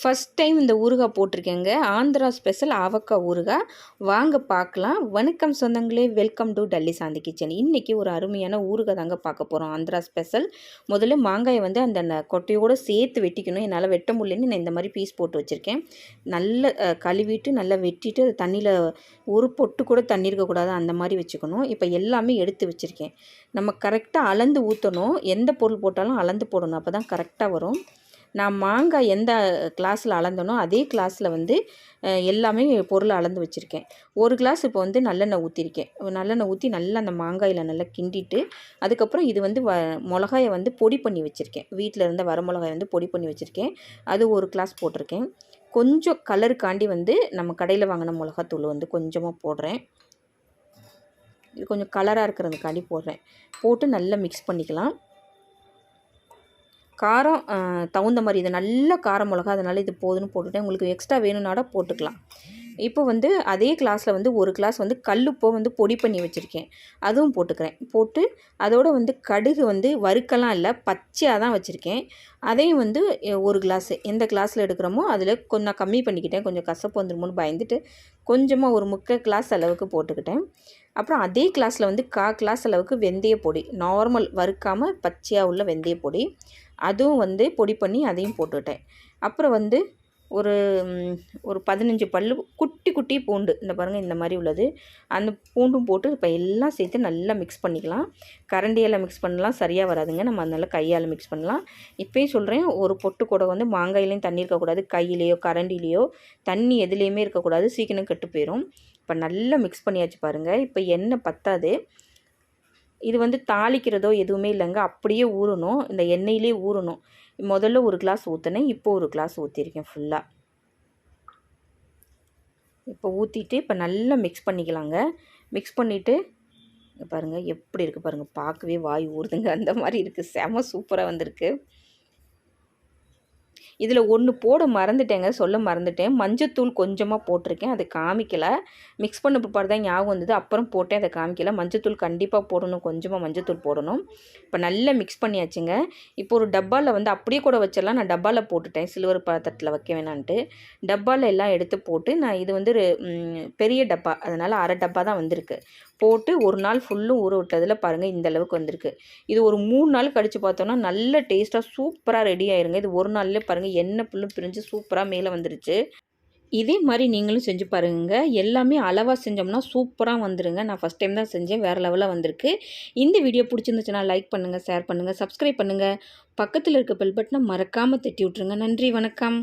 First time இந்த ஊறுகாய் போட்டிருக்கேங்க. Andhra special ஆவக்காய் ஊறுகாய் வாங்க பார்க்கலாம். வணக்கம் சொந்தங்களே welcome to Dolly Shanthi kitchen இன்றைக்கி ஒரு அருமையான ஊறுகாய் தாங்க பார்க்க போகிறோம் ஆந்திரா ஸ்பெஷல் முதல்ல மாங்காயை வந்து அந்த கொட்டையோடு சேர்த்து வெட்டிக்கணும். என்னால் வெட்ட முடியலன்னு நான் இந்த மாதிரி பீஸ் போட்டு வச்சுருக்கேன். நல்ல கழுவிட்டு நல்லா வெட்டிட்டு தண்ணியில் ஒரு பொட்டு கூட தண்ணி இருக்கக்கூடாது அந்த மாதிரி வச்சுக்கணும். இப்போ எல்லாமே எடுத்து வச்சுருக்கேன். நம்ம கரெக்டாக அளந்து ஊற்றணும் எந்த பொருள் போட்டாலும் அளந்து போடணும். அப்போ தான் கரெக்டாக வரும். நான் மாங்காய் எந்த கிளாஸில் அளந்தனோ அதே கிளாஸில் வந்து எல்லாமே பொருளை அளந்து வச்சுருக்கேன். ஒரு கிளாஸ் இப்போ வந்து நல்லெண்ணெய் ஊற்றிருக்கேன் நல்லெண்ணெய் ஊற்றி நல்லா அந்த மாங்காயில் நல்லா கிண்டிட்டு அதுக்கப்புறம் இது வந்து வ மிளகாயை வந்து பொடி பண்ணி வச்சுருக்கேன். வீட்டில் இருந்த வர மிளகாய் வந்து பொடி பண்ணி வச்சுருக்கேன். அது ஒரு கிளாஸ் போட்டிருக்கேன். கொஞ்சம் கலருக்காண்டி வந்து நம்ம கடையில் வாங்கின மிளகாத்தூள் வந்து கொஞ்சமாக போடுறேன். இது கொஞ்சம் கலராக இருக்கிறதுக்காண்டி போடுறேன். போட்டு நல்லா மிக்ஸ் பண்ணிக்கலாம். காரம் தகுந்த மாதிரி இது நல்ல காரம் மிளகா அதனால் இது போதுன்னு போட்டுட்டேன். உங்களுக்கு எக்ஸ்ட்ரா வேணும்னாட போட்டுக்கலாம். இப்போ வந்து அதே கிளாஸில் வந்து ஒரு கிளாஸ் வந்து கல்லுப்போ வந்து பொடி பண்ணி வச்சுருக்கேன். அதுவும் போட்டுக்கிறேன். போட்டு அதோடு வந்து கடுகு வந்து வறுக்கலாம் இல்லை பச்சையாக தான் வச்சுருக்கேன். அதையும் வந்து ஒரு கிளாஸு எந்த கிளாஸில் எடுக்கிறோமோ அதில் கொஞ்சம் கம்மி பண்ணிக்கிட்டேன். கொஞ்சம் கசப்பு வந்துருமோன்னு பயந்துட்டு கொஞ்சமாக ஒரு முக்கால் கிளாஸ் அளவுக்கு போட்டுக்கிட்டேன். அப்புறம் அதே கிளாஸில் வந்து கா கிளாஸ் அளவுக்கு வெந்தய பொடி நார்மல் வறுக்காமல் பச்சையாக உள்ள வெந்தய பொடி அதுவும் வந்து பொடி பண்ணி அதையும் போட்டுவிட்டேன் அப்புறம் வந்து ஒரு ஒரு பதினஞ்சு பல்லு குட்டி குட்டி பூண்டு. இந்த பாருங்கள் இந்த மாதிரி உள்ளது. அந்த பூண்டும் போட்டு இப்போ எல்லாம் சேர்த்து நல்லா மிக்ஸ் பண்ணிக்கலாம். கரண்டியால் மிக்ஸ் பண்ணலாம் சரியாக வராதுங்க. நம்ம அதனால் கையால் மிக்ஸ் பண்ணலாம். இப்போயும் சொல்கிறேன் ஒரு பொட்டு கூட வந்து மாங்காயிலையும் தண்ணி இருக்கக்கூடாது கையிலேயோ கரண்டிலேயோ தண்ணி எதுலேயுமே இருக்கக்கூடாது சீக்கிரம் கெட்டு போயிடும் இப்போ நல்லா மிக்ஸ் பண்ணியாச்சு பாருங்கள் இப்போ எண்ணெய் பத்தாது. இது வந்து தாளிக்கிறதோ எதுவுமே இல்லைங்க. அப்படியே ஊறணும். இந்த எண்ணெயிலே ஊறணும். முதல்ல ஒரு கிளாஸ் ஊற்றினேன் இப்போ ஒரு கிளாஸ் ஊற்றிருக்கேன் ஃபுல்லாக இப்போ ஊற்றிட்டு இப்போ நல்லா மிக்ஸ் பண்ணிக்கலாங்க. மிக்ஸ் பண்ணிவிட்டு பாருங்கள் எப்படி இருக்குது பாருங்கள் பார்க்கவே வாய் ஊறுதுங்க. அந்த மாதிரி இருக்குது செம சூப்பராக வந்திருக்கு. இதில் ஒன்று போட மறந்துட்டேங்க சொல்ல மறந்துட்டேன். மஞ்சத்தூள் கொஞ்சமாக போட்டிருக்கேன் அதை காமிக்கலை. மிக்ஸ் பண்ண பிற்பாடு தான் ஞாபகம் வந்தது. அப்புறம் போட்டேன் அதை காமிக்கலை. மஞ்சத்தூள் கண்டிப்பாக போடணும் கொஞ்சமாக மஞ்சத்தூள் போடணும். இப்போ நல்லா மிக்ஸ் பண்ணியாச்சுங்க. இப்போ ஒரு டப்பாவில் வந்து அப்படியே கூட வச்சிடலாம். நான் டப்பாவில் போட்டுட்டேன். சில்வர் பாத்திரத்தில் வைக்க வேணான்ட்டு. டப்பாவில் எல்லாம் எடுத்து போட்டு நான் இது வந்து பெரிய டப்பா. அதனால் அரை டப்பா தான் வந்திருக்கு. போட்டு ஒரு நாள் ஃபுல்லும் ஊற விட்டதில் பாருங்கள் இந்த அளவுக்கு வந்திருக்கு. இது ஒரு மூணு நாள் கழித்து பார்த்தோன்னா நல்ல டேஸ்ட்டாக சூப்பராக ரெடி ஆயிருங்க. இது ஒரு நாள்லேயே பாருங்கள் எண்ணெய் புல்லும் பிரிஞ்சு சூப்பராக மேலே வந்துருச்சு. இதே மாதிரி நீங்களும் செஞ்சு பாருங்கள் எல்லாமே அளவாக செஞ்சோம்னா சூப்பராக வந்துடுங்க நான் ஃபஸ்ட் டைம் தான் செஞ்சேன். வேறு லெவலில் வந்திருக்கு. இந்த வீடியோ பிடிச்சிருந்துச்சுன்னா லைக் பண்ணுங்கள் ஷேர் பண்ணுங்கள் சப்ஸ்கிரைப் பண்ணுங்கள் பக்கத்தில் இருக்க பெல் பட்டனை மறக்காமல் தட்டி விட்ருங்க நன்றி வணக்கம்.